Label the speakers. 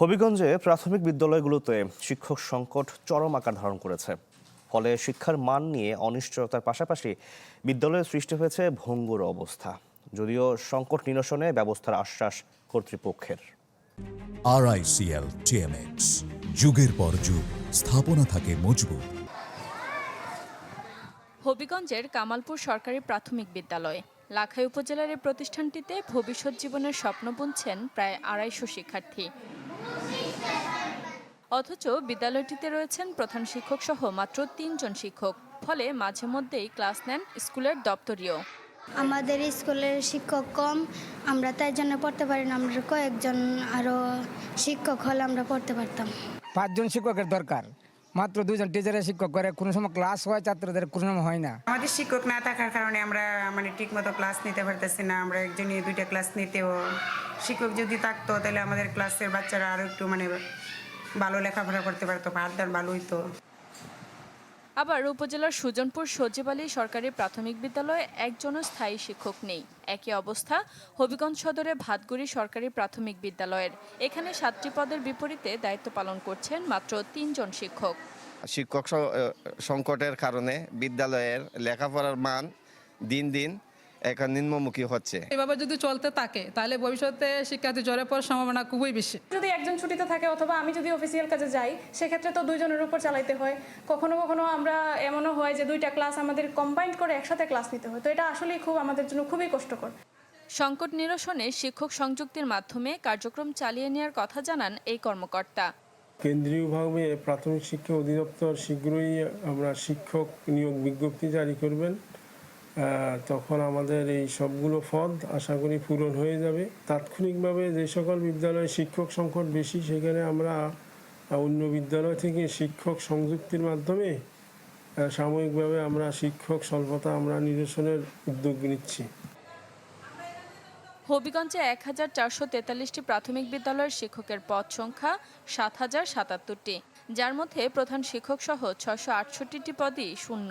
Speaker 1: হবিগঞ্জে প্রাথমিক বিদ্যালয়গুলোতে শিক্ষক সংকট চরম আকার ধারণ করেছে। ফলে শিক্ষার মান নিয়ে অনিশ্চয়তার পাশাপাশি বিদ্যালয়ে সৃষ্টি হয়েছে ভঙ্গুর অবস্থা। যদিও সংকট নিরসনে ব্যবস্থার আশ্বাস কর্তৃপক্ষের।
Speaker 2: আরআইসিএল টিএমএক্স যুগের পর যুগ, স্থাপনা থাকে মজবুত।
Speaker 3: হবিগঞ্জের কামালপুর সরকারি প্রাথমিক বিদ্যালয়। লাখাই উপজেলার এই প্রতিষ্ঠানটিতে ভবিষ্যৎ জীবনের স্বপ্ন বুনছেন প্রায় আড়াইশো শিক্ষার্থী। অথচ বিদ্যালয়টিতে রয়েছেন প্রধান শিক্ষক সহ মাত্র তিনজন শিক্ষক। ফলে মাঝে মধ্যেই ক্লাস নেন স্কুলের দপ্তরীয়।
Speaker 4: আমাদের স্কুলের শিক্ষক কম আমরা তাই জন্য পড়তে পারি না আমরা কয়েকজন আরও শিক্ষক হলে আমরা পড়তে পারতাম।
Speaker 5: পাঁচজন শিক্ষকের দরকার। মাত্র দুজন টিচারের শিক্ষক করে, কোনো সময় ক্লাস হয়, ছাত্রদের কোনো সময় হয় না।
Speaker 6: আমাদের শিক্ষক না থাকার কারণে আমরা মানে ঠিকমতো ক্লাস নিতে পারতেছি না, আমরা একজনই দুইটা ক্লাস নিতেও। শিক্ষক যদি থাকতো, তাহলে আমাদের ক্লাসের বাচ্চারা আরও একটু মানে ভালো লেখাপড়া করতে পারতো পাঠদান ভালো হইতো।
Speaker 3: আবার উপজেলার সুজনপুর সজীব আলী সরকারি প্রাথমিক বিদ্যালয়ে একজনও স্থায়ী শিক্ষক নেই। একই অবস্থা হবিগঞ্জ সদরে ভাতগুড়ি সরকারি প্রাথমিক বিদ্যালয়ের। এখানে সাতটি পদের বিপরীতে দায়িত্ব পালন করছেন মাত্র তিনজন শিক্ষক।
Speaker 7: শিক্ষক সংকটের কারণে বিদ্যালয়ের লেখাপড়ার মান দিন দিন এখন নিম্নমুখী হচ্ছে।
Speaker 8: এভাবে যদি চলতে থাকে তাহলে ভবিষ্যতে শিক্ষার্থী জ্বরে পড়ার সম্ভাবনা খুবই বেশি।
Speaker 9: যদি একজন ছুটিতে থাকে অথবা আমি যদি অফিসিয়াল কাজে যাই সেক্ষেত্রে তো দুইজনের উপর চালাইতে হয়। কখনো কখনো আমরা এমনও হয় যে দুইটা ক্লাস আমাদের কম্বাইন্ড করে একসাথে ক্লাস নিতে হয়। তো এটা আসলেই খুব আমাদের জন্য খুবই কষ্টকর।
Speaker 3: সংকট নিরসনে শিক্ষক সংযুক্তির মাধ্যমে কার্যক্রম চালিয়ে নেওয়ার কথা জানান এই কর্মকর্তা।
Speaker 10: কেন্দ্রীয়ভাবে প্রাথমিক শিক্ষা অধিদপ্তর শীঘ্রই আমরা শিক্ষক নিয়োগ বিজ্ঞপ্তি জারি করবেন। তখন আমাদের এই সবগুলো পদ আশা করি পূরণ হয়ে যাবে। তাৎক্ষণিকভাবে যে সকল বিদ্যালয়ে শিক্ষক সংকট বেশি, সেখানে আমরা অন্য বিদ্যালয় থেকে শিক্ষক সংযুক্তির মাধ্যমে সাময়িকভাবে আমরা শিক্ষক স্বল্পতা আমরা নিরসনের উদ্যোগ নিচ্ছি।
Speaker 3: হবিগঞ্জে এক হাজার চারশো তেতাল্লিশটি প্রাথমিক বিদ্যালয়ের শিক্ষকের পদ সংখ্যা সাত হাজার সাতাত্তরটি, যার মধ্যে প্রধান শিক্ষক সহ ছশো আটষট্টিটি পদই শূন্য।